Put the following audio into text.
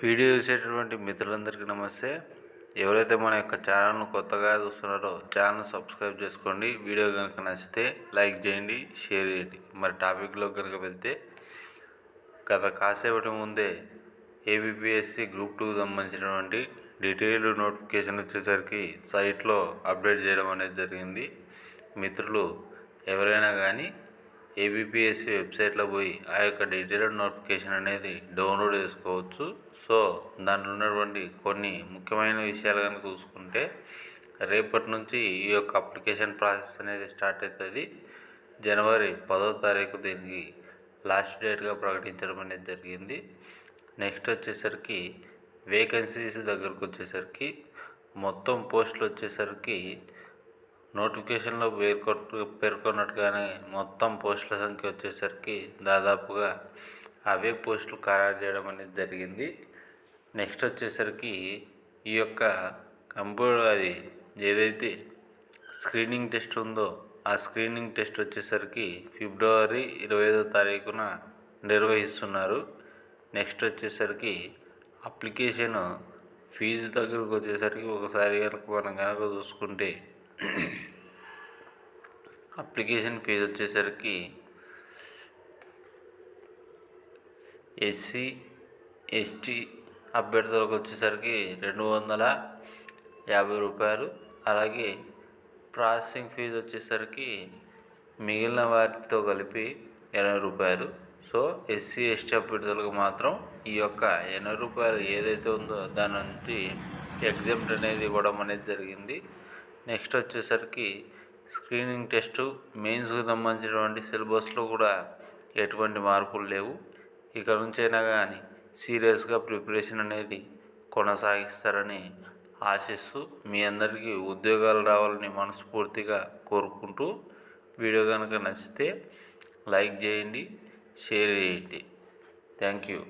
Video చూసేటటువంటి మిత్రులందరికీ నమస్తే. ఎవరైతే మన యొక్క ఛానల్ను కొత్తగా చూస్తున్నారో ఛానల్ సబ్స్క్రైబ్ చేసుకోండి. వీడియో కనుక నచ్చితే లైక్ చేయండి షేర్ చేయండి. మరి టాపిక్లో కనుక వెళ్తే గత కాసేపటి ముందే ఏబిపిఎస్సి గ్రూప్ టూ సంబంధించినటువంటి డీటెయిల్డ్ నోటిఫికేషన్ వచ్చేసరికి సైట్లో అప్డేట్ చేయడం అనేది జరిగింది. మిత్రులు ఎవరైనా కానీ ఏబిపిఎస్సి వెబ్సైట్లో పోయి ఆ యొక్క డీటెయిల్డ్ నోటిఫికేషన్ అనేది డౌన్లోడ్ చేసుకోవచ్చు. సో దాంట్లో ఉన్నటువంటి కొన్ని ముఖ్యమైన విషయాలు కనుక చూసుకుంటే రేపటి నుంచి ఈ యొక్క అప్లికేషన్ ప్రాసెస్ అనేది స్టార్ట్ అవుతుంది. జనవరి పదో తారీఖు దీనికి లాస్ట్ డేట్గా ప్రకటించడం అనేది జరిగింది. నెక్స్ట్ వచ్చేసరికి వేకెన్సీస్ దగ్గరకు వచ్చేసరికి మొత్తం పోస్టులు వచ్చేసరికి నోటిఫికేషన్లో పేర్కొట్టు పేర్కొన్నట్టుగానే మొత్తం పోస్టుల సంఖ్య వచ్చేసరికి దాదాపుగా అవే పోస్టులు ఖరారు చేయడం అనేది జరిగింది. నెక్స్ట్ వచ్చేసరికి ఈ యొక్క కంప్యూటర్ అది ఏదైతే స్క్రీనింగ్ టెస్ట్ ఉందో ఆ స్క్రీనింగ్ టెస్ట్ వచ్చేసరికి ఫిబ్రవరి ఇరవై ఐదో తారీఖున నిర్వహిస్తున్నారు. నెక్స్ట్ వచ్చేసరికి అప్లికేషన్ ఫీజు దగ్గరకు వచ్చేసరికి ఒకసారి కనుక మనం కనుక చూసుకుంటే అప్లికేషన్ ఫీజు వచ్చేసరికి ఎస్సీ ఎస్టీ అభ్యర్థులకు వచ్చేసరికి రెండు వందల యాభై రూపాయలు. అలాగే ప్రాసెసింగ్ ఫీజు వచ్చేసరికి మిగిలిన వారితో కలిపి ఎనభై రూపాయలు. సో ఎస్సీ ఎస్టీ అభ్యర్థులకు మాత్రం ఈ యొక్క ఎనభై రూపాయలు ఏదైతే ఉందో దాని నుంచి ఎగ్జామ్ట్ అనేది ఇవ్వడం అనేది జరిగింది. నెక్స్ట్ వచ్చేసరికి స్క్రీనింగ్ టెస్టు మెయిన్స్కి సంబంధించినటువంటి సిలబస్లో కూడా ఎటువంటి మార్పులు లేవు. ఇక నుంచైనా కానీ సీరియస్గా ప్రిపరేషన్ అనేది కొనసాగిస్తారని ఆశిస్తూ మీ అందరికీ ఉద్యోగాలు రావాలని మనస్ఫూర్తిగా కోరుకుంటూ వీడియో కనుక నచ్చితే లైక్ చేయండి షేర్ చేయండి. Thank you.